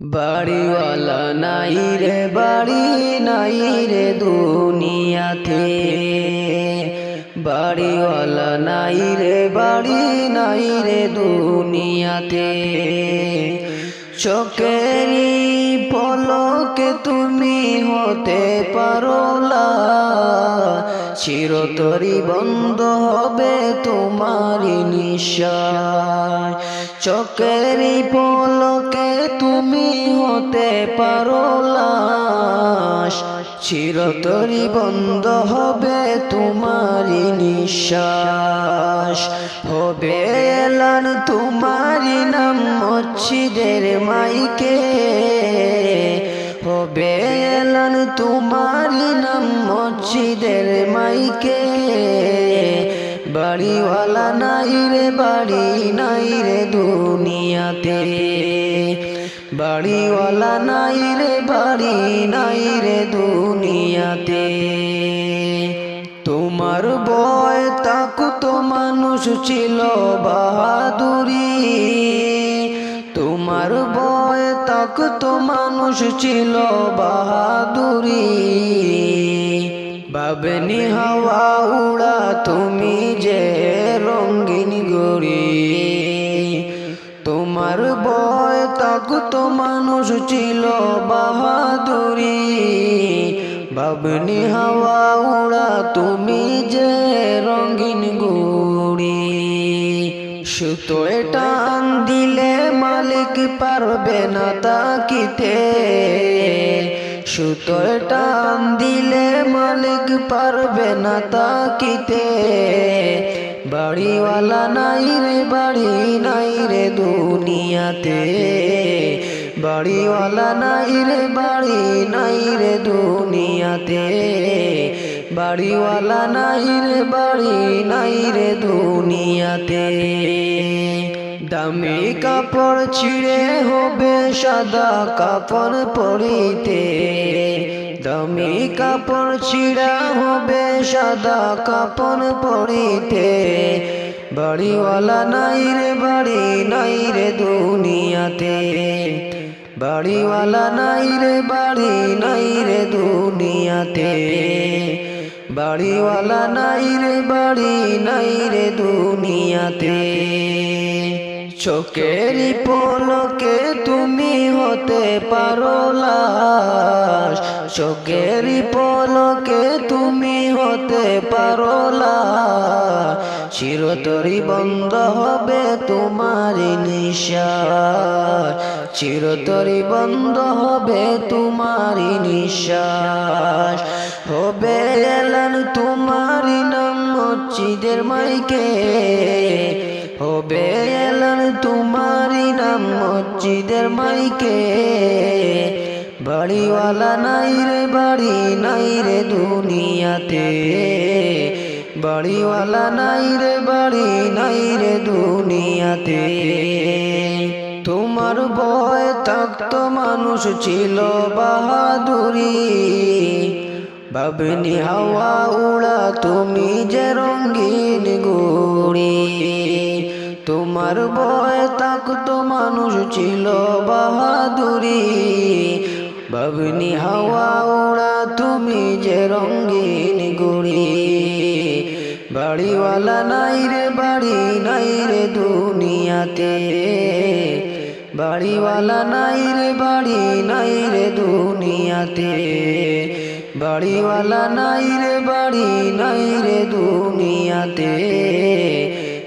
বাড়িওয়ালা নাই রে, বাড়ি নাই রে দুনিয়াতে। বাড়িওয়ালা নাই রে, বাড়ি নাই রে দুনিয়াতে। চকেরি পলকে তুমি হতে পারোলা চিরতরি বন্ধ হবে তোমারি নিশ্বাস চোখেরই পলকে তুমি হতে পারোলা চিরতরি বন্ধ হবে তোমারি নিশ্বাস। হবে এলান তোমারি নাম মাইকে। হবে। এলান তোমারি নাম মসজিদের মাইকে। বাড়িওয়ালা নাই রে, বাড়ি নাই রে দুনিয়াতে। বাড়িওয়ালা নাই রে, বাড়ি নাই রে দুনিয়াতে। তোমার বয় তাক তো মানুষ ছিল বাহাদুরি। তোমার বয় তাক তো মানুষ ছিল বাহাদুরি। বাবনি হাওয়া উড়া, তুমি যে রঙ্গিন গড়ি তোমার বয় তাক তো মানুষ ছিল বাহাদুরি। বাবনি হাওয়া উড়া, তুমি যে রঙিন গড়ি সুতো টান দিলে মালিক পারবে না তাকিতে। সুতো টান দিলে মালিক পারবে না তাকিতে। বাড়িওয়ালা নাই রে, বাড়ি নাই রে দুনিয়াতে। বাড়িওয়ালা নাই রে, বাড়ি নাই রে দুনিয়াতে। বাড়িওয়ালা নাই রে, বাড়ি নাই রে দুনিয়াতে। দামি কাপড় ছিঁড়ে হবে সাদা কাপড় পরিতে। দামি কাপড় ছিঁড়া হবে সাদা কাপড় পরিতে। বাড়িওয়ালা নাই রে, বাড়ি নাই রে দুনিয়াতে। বাড়িওয়ালা নাই রে, বাড়ি নাই রে দুনিয়াতে। বাড়িওয়ালা নাই রে, বাড়ি নাই রে দুনিয়াতে। চোখেরই পলকে তুমি হতে পারো লাশ। চোখেরই পলকে তুমি হতে পারো চিরতরি বন্ধ হবে তোমারি নিঃশ্বাস। চিরতরি বন্ধ হবে তোমারি নিঃশ্বাস। হবে এলান তোমারি নাম মসজিদের মাইকে। হবে এলান তোমারি নাম মসজিদের মাইকে। বাড়িওয়ালা নাই রে, বাড়ি নাই রে দুনিয়াতে। বাড়িওয়ালা নাই রে, বাড়ি নাই রে দুনিয়াতে। তোমার বয় থাকতো মানুষ ছিল বাহাদুরি। বাবনি হাওয়া উড়া তুমি যে রঙ্গিন গুড়ি। তোমার বয় থাকতো মানুষ ছিল বাহাদুরি। বাবনি হাওয়া উড়া তুমি যে রঙ্গিন গুড়ি। বাড়িওয়ালা নাই রে, বাড়ি নাই রে দুনিয়াতে। বাড়িওয়ালা নাই রে, বাড়ি নাই রে দুনিয়াতে। বাড়িওয়ালা নাই রে, বাড়ি নাই রে দুনিয়াতে।